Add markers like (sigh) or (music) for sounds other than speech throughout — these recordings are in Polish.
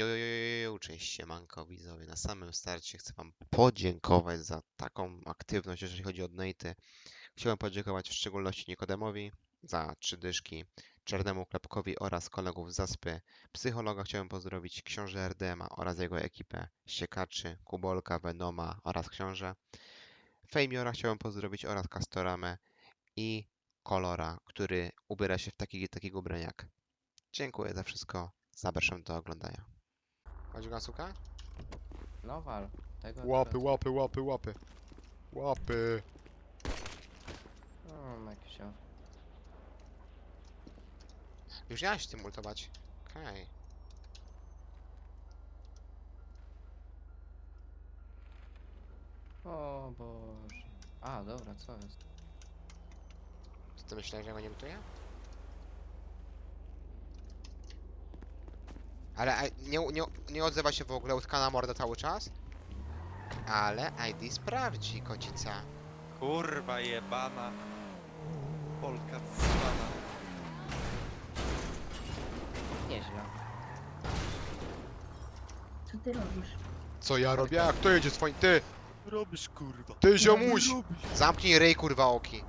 Jojojojo, cześć siemanko widzowie. Na samym starcie chcę wam podziękować za taką aktywność, jeżeli chodzi o donaty. Chciałem podziękować w szczególności Nikodemowi za trzy dyszki, Czarnemu Klepkowi oraz kolegów z Zaspy. Psychologa chciałem pozdrowić książę RDMA oraz jego ekipę, Ściekaczy, Kubolka, Venoma oraz książę. Fejmiora chciałem pozdrowić oraz Castoramę i Kolora, który ubiera się w taki, takiego ubraniak. Dziękuję za wszystko. Zapraszam do oglądania. Chodź gasuka? No wal. Tego Łapy, akurat- łapy, łapy, łapy. Łapy. No, jakiś się. Już nie się tym ultować. Okej. O Boże. A, dobra, co jest? Co ty myślałeś, że ja go nie ultuję? Ale nie, nie, nie odzywa się w ogóle utkana morda cały czas? Ale ID sprawdzi, kocica. Kurwa jebana. Polka cwana. Nieźle. Co ty robisz? Co ja robię? A kto jedzie swoim? Ty! Robisz kurwa. Ty ziomuś! Zamknij ryj kurwa oki.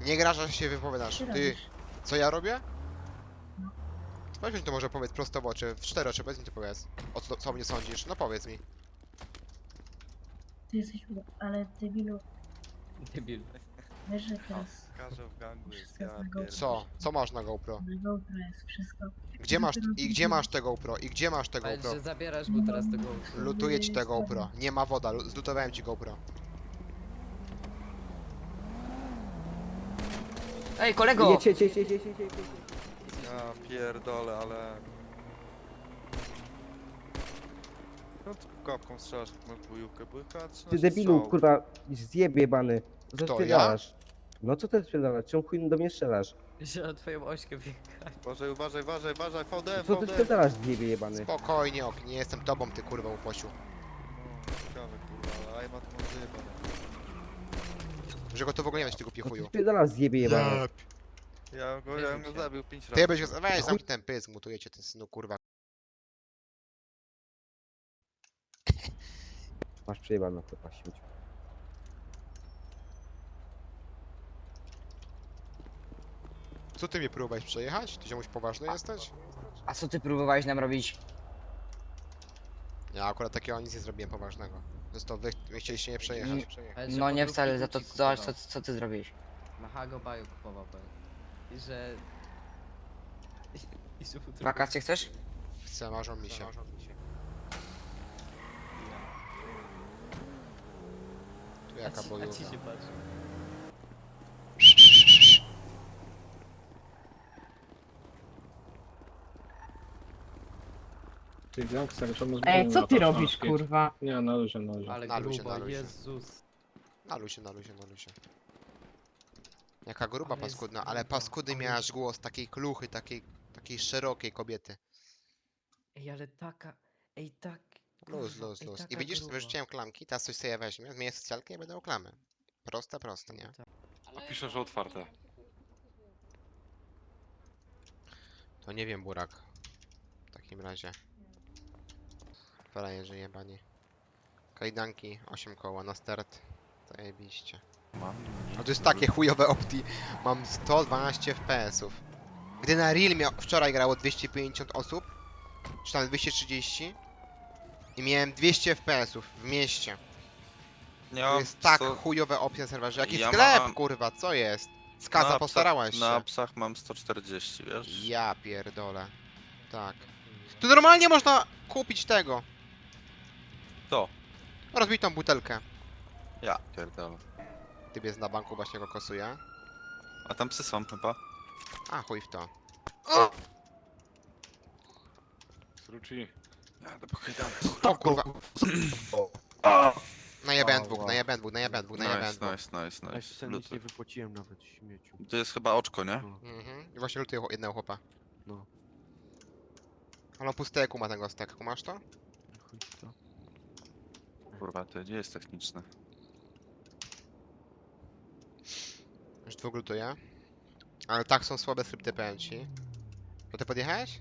Nie grasz, że się wypowiadasz. Co ty Ty, robisz? co ja robię? No. Weź mi to może powiedz prosto w oczy, w cztery oczy, powiedz mi to powiedz. O co, co mnie sądzisz? No powiedz mi. Ty jesteś... u- Ale debilu, Debil. wiesz, że teraz w gangu jest Wszystko ja. Co? Co masz na GoPro? na GoPro jest wszystko. Gdzie masz, i gdzie masz te GoPro? I gdzie masz te Powiedz, GoPro? że zabierasz mu teraz tego. Lutuję ci te GoPro. Nie ma woda, lu- zlutowałem ci GoPro. Ej, kolego! Jedź, jedź, jedź, jedź, jedź, jedź, jedź. Ja pierdolę, ale... No to kopką strzelasz, jak masz bojówkę, bójka, Ty debilu, kurwa, zjebie jebany. Co Kto, ty spierdalasz? No co ty spierdalasz? Czemu chuj do mnie strzelasz? Że na twoją ośkę biega. Uważaj, uważaj, uważaj, uważaj, VD, Co ty VD! spierdalasz, zjebie jebany? Spokojnie, ok, nie jestem tobą, ty kurwa uposiu. No, ciekawe kurwa, ale Ajma to ma zjebane. Że go to w ogóle nie ma tego Co ty piechuju. spierdalasz, zjebie jebany? Ja go, ja go zabił 5 razy. Ty byś go... Weź, zamknij ten pysk, mutujecie ten synu, kurwa. (laughs) Masz przejebane, kurwa, śmieć. Co ty mnie próbowałeś przejechać? Ty ziomuś poważny jesteś? A co ty próbowałeś nam robić? Ja akurat takiego nic nie zrobiłem poważnego. Zresztą wy, wy chcieliście mnie przejechać. No nie wcale, za to co, kupował. co ty zrobiłeś. Na Hago Baju kupował powiedz. I że... I że Wakacje chcesz? Chcę, marzą mi się. Tu A jaka ci, a ci się patrzy. Ty Ej, co ty robisz, kurwa? Nie, na luzie, na luzie. Ale Na luzie, na luzie. Jezus. Na luzie, na luzie, na luzie. Jaka gruba Ale jest paskudna, ale gruba, paskudy ale miałaś głos takiej kluchy, takiej, takiej szerokiej kobiety. Ej, ale taka... Ej, tak... Luz, kurwa, luz, ej, luz. I taka widzisz, gruba. wyrzuciłem klamki, teraz coś sobie weźmie, zmienię socjalkę i będę miał klamy. Proste, proste, nie? Piszę, że otwarte. To nie wiem, Burak. W takim razie. Frajerzy jebani. Kajdanki, 8 koła na start. Zajebiście. Mam. A to jest takie chujowe opti. Mam 112 FPS-ów. Gdy na Real miał, wczoraj grało 250 osób, czy tam 230 i miałem 200 FPS-ów w mieście. Nie To mam jest tak sto- chujowe opcje na serwerze. Jaki Ja sklep, mam- kurwa, co jest? na Skaza, psach- postarałaś Na się. psach mam 140, wiesz? Ja pierdolę. Tak. Tu normalnie można kupić tego. Co? Rozbitą butelkę. Ja pierdolę. Typ jest na banku, właśnie go kosuje. A tam psy są chyba. A, chuj w to. Sruci. Ja do pochydane. O kurwa. Najebałem dwóch, najebałem dwóch, najebałem dwóch, najebałem Nice, dwóch. nice, nice, Ja nice. się nic nie Lutuj. wypłaciłem nawet, śmieciu. To jest chyba oczko, nie? Mhm. I właśnie lutuję chłop- jednego chłopa. No. Ale on pusty ma ten gostek, kumasz to? Chuj w to. Kurwa, to gdzie jest techniczne? Już dwóch lutuję. Ale tak są słabe skrypty, powiem ci. To ty podjechałeś?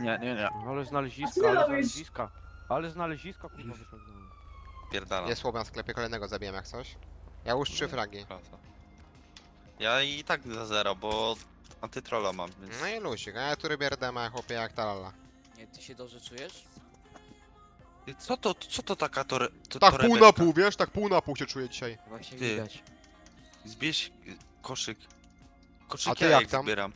Nie, nie, nie. Ale A co znaleziska, ale robisz? znaleziska. Ale znaleziska kurwa wyciągnąłem. Pierdalam. Jest łoban w sklepie, kolejnego zabiłem jak coś. Ja już trzy fragi. Klasa. Ja i tak za zero, bo antytrola mam, więc... No i lusik, a ja tu robię RDMA chłopie jak talala. Nie, ty się dobrze czujesz? Ty, Co to, co to taka tore... To, Tak pół na torebeczka? pół, wiesz? Tak pół na pół się czuję dzisiaj. Właśnie Ty. widać. Zbierz y, koszyk. A Koszyk ja jak tam? zbieram.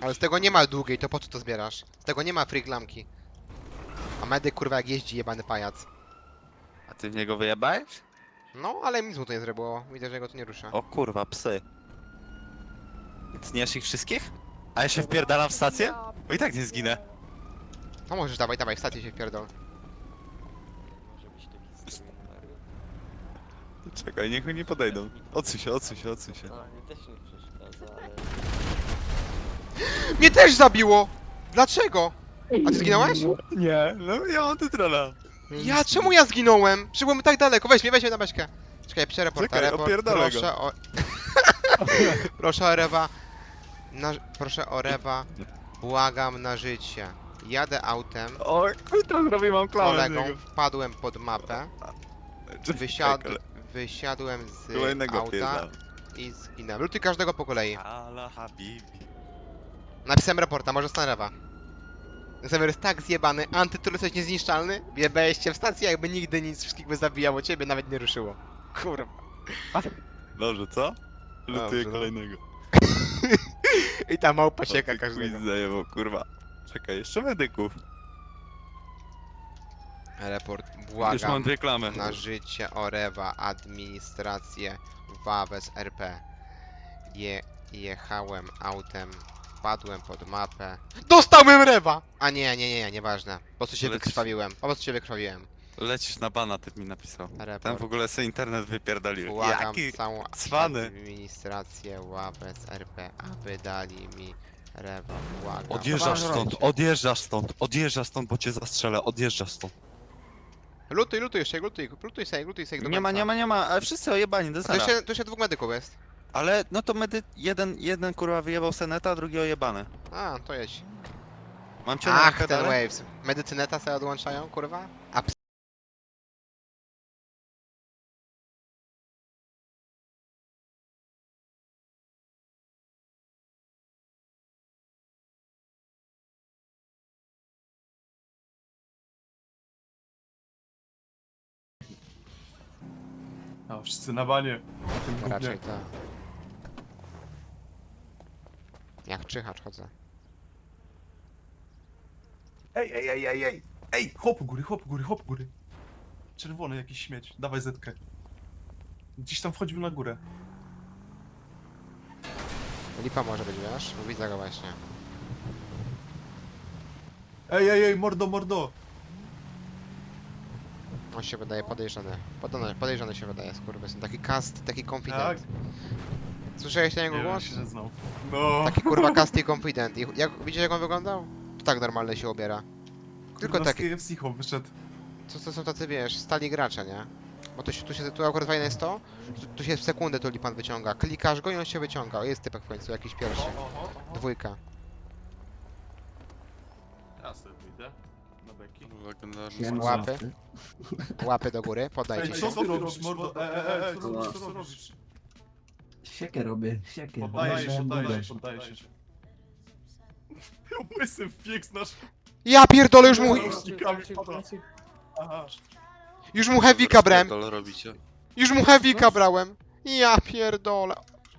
Ale z tego nie ma długiej, to po co to zbierasz? Z tego nie ma friglamki. A medyk kurwa jak jeździ jebany pajac. A ty w niego wyjebałeś? No, ale nic mu to nie zrobiło. Widzę, że go to nie rusza. O kurwa, psy. Tniesz ich wszystkich? A ja się wpierdalam w stację? Bo i tak nie zginę. No możesz, dawaj, dawaj, w stację się wpierdol. Czekaj, niech oni nie podejdą. Odsuń się, odsuń się, odsuń się. Mnie też zabiło! Dlaczego? A ty zginąłeś? Nie, no ja mam antytrola. Ja, czemu ja zginąłem? Przybyłem tak daleko, weź mnie, weź mnie na baśkę. Czekaj, piszę reporta, Czekaj, report, opierdolę go. proszę o... (laughs) proszę o rewa... Na... Proszę o rewa, błagam na życie. Jadę autem, O, to zrobię, mam klamę z kolegą, niego. wpadłem pod mapę, Czekaj, wysiad... kole- wysiadłem z Kolejnego auta pierdala. i zginąłem. Luty każdego po kolei. Ala habibi. Napisałem reporta, może stan rewa. Zamiar jest tak zjebany, antytul jesteś niezniszczalny, wjebałeś w stację jakby nigdy nic, wszystkich by zabijało, ciebie nawet nie ruszyło. Kurwa. Dobrze, co? Lutuję Dobrze, no. kolejnego. (laughs) I ta małpa O, sieka ty każdego. quiz zajebał, kurwa. Czekaj, jeszcze medyków. Report, Już błagam. mam dwie klamy. Na życie Orewa, administrację, Wawes RP. Je, jechałem autem, wpadłem pod mapę. Dostałem rewa! A nie, nie, nie, nie, nieważne. Po prostu się Lecisz. wykrwawiłem. Po prostu się wykrwawiłem. Lecisz na bana, typ mi napisał. Ten Report. w ogóle sobie internet wypierdolił. Błagam Jaki całą cwany. administrację Ławec RP, aby dali mi rewa. Błagam. Odjeżdżasz stąd, odjeżdżasz stąd, odjeżdżasz stąd, bo cię zastrzelę, odjeżdżasz stąd. Lutuj, lutuj jeszcze, lutuj, lutuj sobie, lutuj sobie do Nie ma, końca. nie ma, nie ma, ale wszyscy ojebani, do A Tu zera. jeszcze, tu jeszcze dwóch medyków jest. Ale no to medy, jeden, jeden kurwa wyjebał seneta, a drugi ojebany. A, to jedź. Mam cię na Ach, ten dalej? Waves. Medycyneta sobie odłączają, kurwa? A wszyscy na banie. Raczej to. Jak czyhacz chodzę. Ej, ej, ej, ej, ej! Ej, chłop u góry, chłop u góry, chłop u góry. Czerwony jakiś śmieć, dawaj zetkę. Gdzieś tam wchodził na górę. Lipa może być, wiesz? Widzę go właśnie. Ej, ej, ej, mordo, mordo! On się wydaje podejrzany. Podejrzany, podejrzany się wydaje, skurwysyn. Taki cast, taki Tak? confident. Słyszałeś na Nie jego wiem, głos? się nie znał. No, Taki kurwa (laughs) cast i confident. I jak, widzicie jak on wyglądał? To tak normalnie się ubiera. Tylko kurwa, z taki, KFC chłop wyszedł. to, to są tacy, wiesz, stali gracze, nie? Bo tu, się, tu, się, tu akurat fajne jest to, że tu się w sekundę to lipan wyciąga. Klikasz go i on się wyciąga. O, jest typek w końcu, jakiś pierwszy. Dwójka. Ja sobie wyjdę. Na beki. Legendarny Łapy. Łapy do góry, Ej, podajcie co się. ty robisz, mordo? Ej, ej, ej, co robisz, co robisz? Siekę robię, siekę. Poddaję się, Będę poddaję się, poddaję się. Łysy wbieg nasz... Ja pierdolę, już mu. Aha. już mu heavika brałem. robicie. Już mu heavika brałem. Ja pierdolę.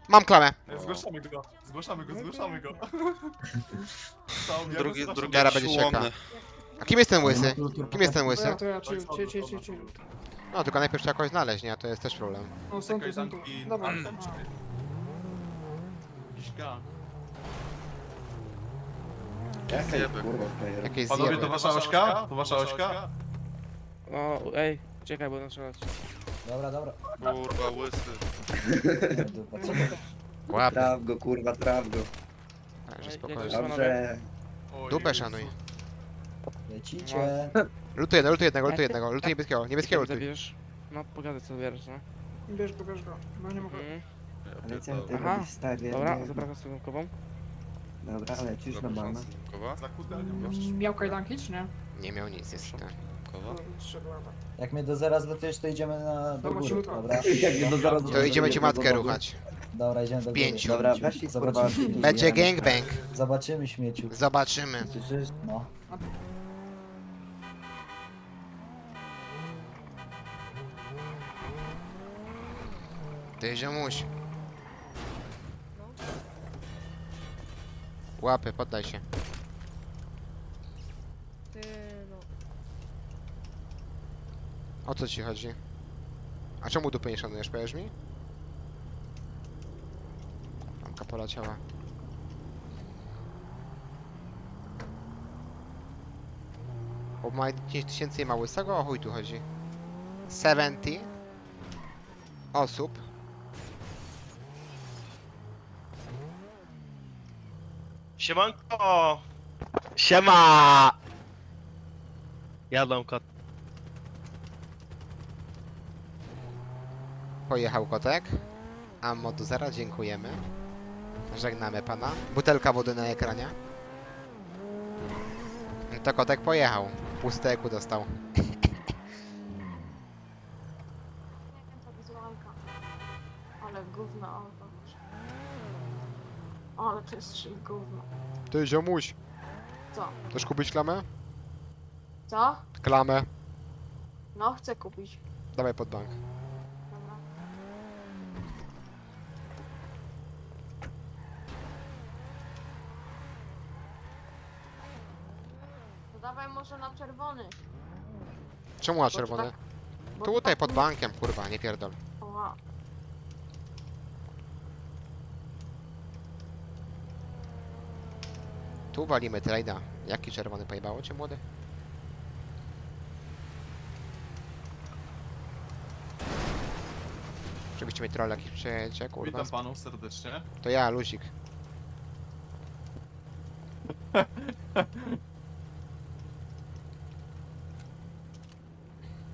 Mam klamę. Ej, Zgłaszamy go, zgłaszamy go, zgłaszamy go. (laughs) Drugi, drugi Gara będzie przyłomny. A kim jest ten łysy? Kim jest ten łysy? to ja, chill, chill, chill, chill, chill. No, tylko najpierw trzeba kogoś znaleźć, nie? To jest też problem. No, są tu, są tu. Dobra. Jakiś gang. Jakieś Panowie, zjeby. to wasza ośka? To wasza ośka? O, ej, czekaj, bo nastrzelać. Dobra, dobra. Kurwa, łysy. Dupa, co to? Łapy. Traf go, kurwa, traf go. Także spokojnie. to Dobrze. Oj, Dupę Jezu. szanuj. Lecicie. Lutuj jednego, lutuj jednego, lutuj jednego. Lutuj niebieskiego, niebieskiego lutuj. Zabierz. No, pogadaj co bierzesz, no. Bierz bierz go. No nie mogę. Mhm. Ale co ty Aha, robisz, stary? Dobra, zapraszam z kobą. Dobra, lecisz na banę. Za kutelnią go przyszło. Miał kajdanki czy nie? Nie miał nic, niestety. Jak mnie do zaraz lecisz, to idziemy na do Dobra, góry, (laughs) dobra? Jak mnie do zaraz- To idziemy ci matkę ruchać. Dobra, idziemy do góry. Pięciu. Dobra, Weź ich, zobaczymy. Będzie gangbang. Zobaczymy śmieciu. Zobaczymy. No. Ty ziomuś. Łapy, poddaj się. O co ci chodzi? A czemu dupy nie szanujesz, powiesz mi? Mamka poleciała. Bo ma 10 tysięcy i ma łysego, o chuj tu chodzi. 70 osób. Siemanko! Siema! Jadą kot. Pojechał kotek. Ammo do zera, dziękujemy. Żegnamy pana. Butelka wody na ekranie. To kotek pojechał. Puste eku dostał. (laughs) Ale gówno auto. Ale to jest czym gówno. Ty ziomuś. Co? Chcesz kupić klamę? Co? Klamę. No, chcę kupić. Dawaj pod bank. Dobra. To dawaj może na czerwony. Czemu na to czerwony? tak- bo to Tutaj tak pod bankiem, kurwa, nie pierdol. Tu walimy trade'a. Jaki czerwony pojebało cię, młody? Żebyście mi troll jakiś przejedzie, kurwa. Witam panów serdecznie. To ja, luzik. (laughs)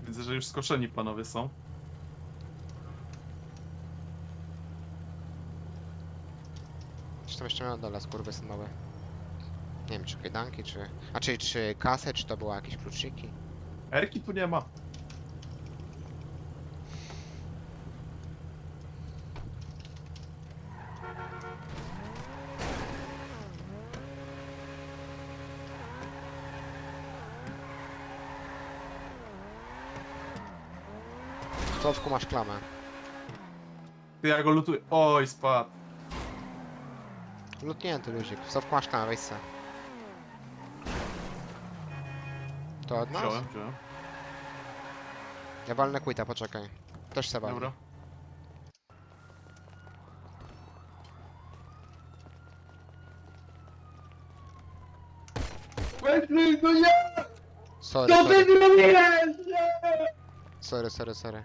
Widzę, że już skoszeni panowie są. Tam jeszcze miał dole skurwysyn mały? Nie wiem, czy kajdanki, czy... A czy, czy kasę, czy to były jakieś kluczyki? Erki tu nie ma. W Słowku masz klamę. Ty ja go lutuję. Oj, spadł. Lutnięty luzik. W Słowku masz klamę, weź se. To od nas? Wziąłem, wziąłem. Ja walnę quita, poczekaj. Też se walnę. Dobra. Sorry, sorry. Sorry, sorry, sorry.